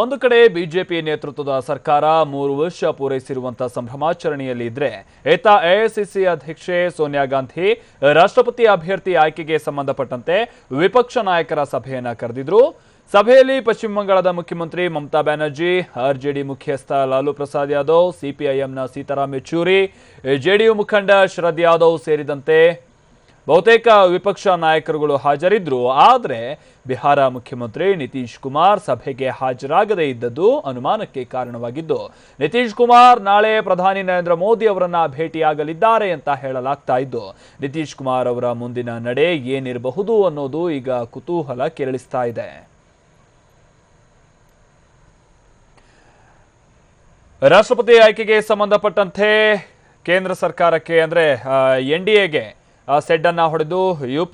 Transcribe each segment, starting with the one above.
ಒಂದು ಕಡೆ ಬಿಜೆಪಿ ನೇತೃತ್ವದ ಸರ್ಕಾರ ಮೂರು ವರ್ಷ ಪೂರೈಸಿರುವಂತಹ ಸಂಭ್ರಮಾಚರಣೆಯಲ್ಲಿ ಇದ್ರೆ, ಏತ ಎಐಸಿಸಿ ಅಧ್ಯಕ್ಷೆ ಸೋನಿಯಾ ಗಾಂಧಿ, ರಾಷ್ಟ್ರಪತಿ ಅಭ್ಯರ್ಥಿ ಆಯ್ಕೆಗೆ ಸಂಬಂಧಪಟ್ಟಂತೆ ವಿಪಕ್ಷ ನಾಯಕರ ಸಭೆಯನ್ನ ಕರೆದಿದ್ರು. ಸಭೆಯಲ್ಲಿ ಪಶ್ಚಿಮ ಬಂಗಾಳದ ಮುಖ್ಯಮಂತ್ರಿ ಮಮತಾ ಬ್ಯಾನರ್ಜಿ ಆರ್ಜೆಡಿ ಮುಖ್ಯಸ್ಥ ಲಾಲು ಪ್ರಸಾದ್ ಯಾದವ್ ಸಿಪಿಐಎಂನ ಸೀತಾರಾಮ್ ಯೆಚೂರಿ ಜೆಡಿಯು ಮುಖಂಡ ಶರದ್ ಯಾದವ್ ಸೇರಿದಂತೆ ಬಹುತೇಕ ವಿಪಕ್ಷ ನಾಯಕರುಗಳು ಹಾಜರಿದ್ರು, ಆದರೆ ಬಿಹಾರ ಮುಖ್ಯಮಂತ್ರಿ ನಿತೀಶ್ ಕುಮಾರ್ ಸಭೆಗೆ ಹಾಜರಾಗದೇ ಇದ್ದದ್ದು ಅನುಮಾನಕ್ಕೆ ಕಾರಣವಾಗಿದ್ದು. ನಿತೀಶ್ ಕುಮಾರ್ ನಾಳೆ ಪ್ರಧಾನಿ ನರೇಂದ್ರ ಮೋದಿ ಅವರನ್ನ ಭೇಟಿಯಾಗಲಿದ್ದಾರೆ ಅಂತ ಹೇಳಲಾಗ್ತಾ ಇದ್ದು. ನಿತೀಶ್ ಕುಮಾರ್ ಅವರ ಮುಂದಿನ ನಡೆ ಏನಿರಬಹುದು ಅನ್ನೋದು ಈಗ ಕುತೂಹಲ ಕೆರಳಿಸ್ತಾ ಇದೆ. ರಾಷ್ಟ್ರಪತಿ ಆಯ್ಕೆಗೆ ಸಂಬಂಧಪಟ್ಟಂತೆ ಕೇಂದ್ರ ಸರ್ಕಾರಕ್ಕೆ ಅಂದ್ರೆ ಎನ್ ಡಿ ಎಗೆ ಸೆಡ್ ಅನ್ನ ಹೊಡೆದು ಯು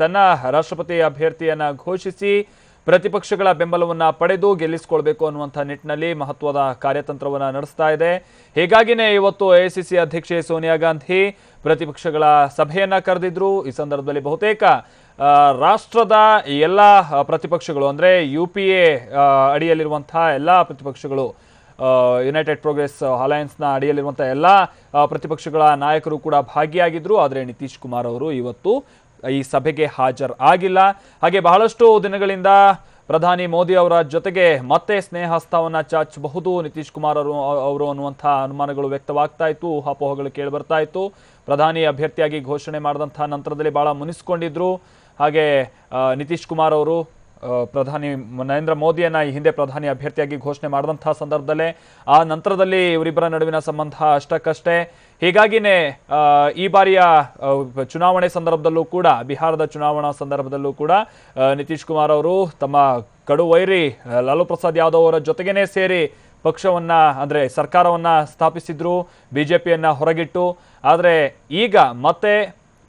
ತನ್ನ ರಾಷ್ಟ್ರಪತಿ ಅಭ್ಯರ್ಥಿಯನ್ನ ಘೋಷಿಸಿ ಪ್ರತಿಪಕ್ಷಗಳ ಬೆಂಬಲವನ್ನ ಪಡೆದು ಗೆಲ್ಲಿಸಿಕೊಳ್ಬೇಕು ಅನ್ನುವಂಥ ನಿಟ್ಟಿನಲ್ಲಿ ಮಹತ್ವದ ಕಾರ್ಯತಂತ್ರವನ್ನ ನಡೆಸ್ತಾ ಇದೆ. ಹೀಗಾಗಿನೇ ಇವತ್ತು ಎಐಸಿಸಿ ಅಧ್ಯಕ್ಷೆ ಸೋನಿಯಾ ಗಾಂಧಿ ಪ್ರತಿಪಕ್ಷಗಳ ಸಭೆಯನ್ನ ಕರೆದಿದ್ರು. ಈ ಸಂದರ್ಭದಲ್ಲಿ ಬಹುತೇಕ ರಾಷ್ಟ್ರದ ಎಲ್ಲ ಪ್ರತಿಪಕ್ಷಗಳು, ಅಂದ್ರೆ ಯು ಪಿ ಎ ಅಡಿಯಲ್ಲಿರುವಂಥ ಎಲ್ಲ ಪ್ರತಿಪಕ್ಷಗಳು ಯುನೈಟೆಡ್ ಪ್ರೋಗ್ರೆಸ್ ಅಲಯನ್ಸ್ನ ಅಡಿಯಲ್ಲಿರುವಂಥ ಎಲ್ಲ ಪ್ರತಿಪಕ್ಷಗಳ ನಾಯಕರು ಕೂಡ ಭಾಗಿಯಾಗಿದ್ರು. ಆದರೆ ನಿತೀಶ್ ಕುಮಾರ್ ಅವರು ಇವತ್ತು ಈ ಸಭೆಗೆ ಹಾಜರ್ ಆಗಿಲ್ಲ. ಹಾಗೆ ಬಹಳಷ್ಟು ದಿನಗಳಿಂದ ಪ್ರಧಾನಿ ಮೋದಿ ಅವರ ಜೊತೆಗೆ ಮತ್ತೆ ಸ್ನೇಹಸ್ತವನ್ನ ಚಾಚಬಹುದು ನಿತೀಶ್ ಕುಮಾರ್ ಅವರು ಅವರು ಅನ್ನುವಂಥ ಅನುಮಾನಗಳು ವ್ಯಕ್ತವಾಗ್ತಾ ಇತ್ತು. ಊಹಾಪೋಹಗಳು ಕೇಳಿ ಬರ್ತಾ ಇತ್ತು. ಪ್ರಧಾನಿ ಅಭ್ಯರ್ಥಿಯಾಗಿ ಘೋಷಣೆ ಮಾಡಿದಂಥ ನಂತರದಲ್ಲಿ ಬಹಳ ಮುನಿಸ್ಕೊಂಡಿದ್ರು. ಹಾಗೆ ನಿತೀಶ್ ಕುಮಾರ್ ಅವರು ಪ್ರಧಾನಿ ನರೇಂದ್ರ ಮೋದಿಯನ್ನ ಈ ಹಿಂದೆ ಪ್ರಧಾನಿ ಅಭ್ಯರ್ಥಿಯಾಗಿ ಘೋಷಣೆ ಮಾಡಿದಂತಹ ಸಂದರ್ಭದಲ್ಲೇ ಆ ನಂತರದಲ್ಲಿ ಇವರಿಬ್ಬರ ನಡುವಿನ ಸಂಬಂಧ ಅಷ್ಟಕ್ಕಷ್ಟೇ. ಹೀಗಾಗಿನೇ ಈ ಬಾರಿಯ ಚುನಾವಣೆ ಸಂದರ್ಭದಲ್ಲೂ ಕೂಡ, ಬಿಹಾರದ ಚುನಾವಣಾ ಸಂದರ್ಭದಲ್ಲೂ ಕೂಡ ನಿತೀಶ್ ಕುಮಾರ್ ಅವರು ತಮ್ಮ ಕಡು ವೈರಿ ಲಾಲು ಪ್ರಸಾದ್ ಯಾದವ್ ಅವರ ಜೊತೆಗೇನೆ ಸೇರಿ ಪಕ್ಷವನ್ನ, ಅಂದ್ರೆ ಸರ್ಕಾರವನ್ನ ಸ್ಥಾಪಿಸಿದ್ರು, ಬಿಜೆಪಿಯನ್ನ ಹೊರಗಿಟ್ಟು. ಆದರೆ ಈಗ ಮತ್ತೆ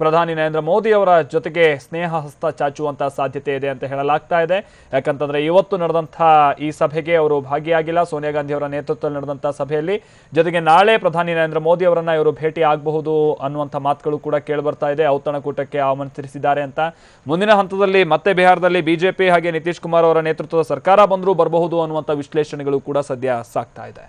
ಪ್ರಧಾನಿ ನರೇಂದ್ರ ಮೋದಿ ಅವರ ಜೊತೆಗೆ ಸ್ನೇಹ ಹಸ್ತ ಚಾಚುವಂತಹ ಸಾಧ್ಯತೆ ಇದೆ ಅಂತ ಹೇಳಲಾಗ್ತಾ ಇದೆ. ಯಾಕಂತಂದ್ರೆ ಇವತ್ತು ನಡೆದಂತಹ ಈ ಸಭೆಗೆ ಅವರು ಭಾಗಿಯಾಗಿಲ್ಲ. ಸೋನಿಯಾ ಗಾಂಧಿ ಅವರ ನೇತೃತ್ವದಲ್ಲಿ ನಡೆದಂತಹ ಸಭೆಯಲ್ಲಿ ಜೊತೆಗೆ ನಾಳೆ ಪ್ರಧಾನಿ ನರೇಂದ್ರ ಮೋದಿ ಅವರನ್ನ ಇವರು ಭೇಟಿ ಆಗಬಹುದು ಅನ್ನುವಂಥ ಮಾತುಗಳು ಕೂಡ ಕೇಳಿಬರ್ತಾ ಇದೆ. ಔತಣಕೂಟಕ್ಕೆ ಆಮಂತ್ರಿಸಿದ್ದಾರೆ ಅಂತ. ಮುಂದಿನ ಹಂತದಲ್ಲಿ ಮತ್ತೆ ಬಿಹಾರದಲ್ಲಿ ಬಿಜೆಪಿ ಹಾಗೆ ನಿತೀಶ್ ಕುಮಾರ್ ಅವರ ನೇತೃತ್ವದ ಸರ್ಕಾರ ಬಂದರೂ ಬರಬಹುದು ಅನ್ನುವಂಥ ವಿಶ್ಲೇಷಣೆಗಳು ಕೂಡ ಸದ್ಯ ಸಾಗ್ತಾ ಇದೆ.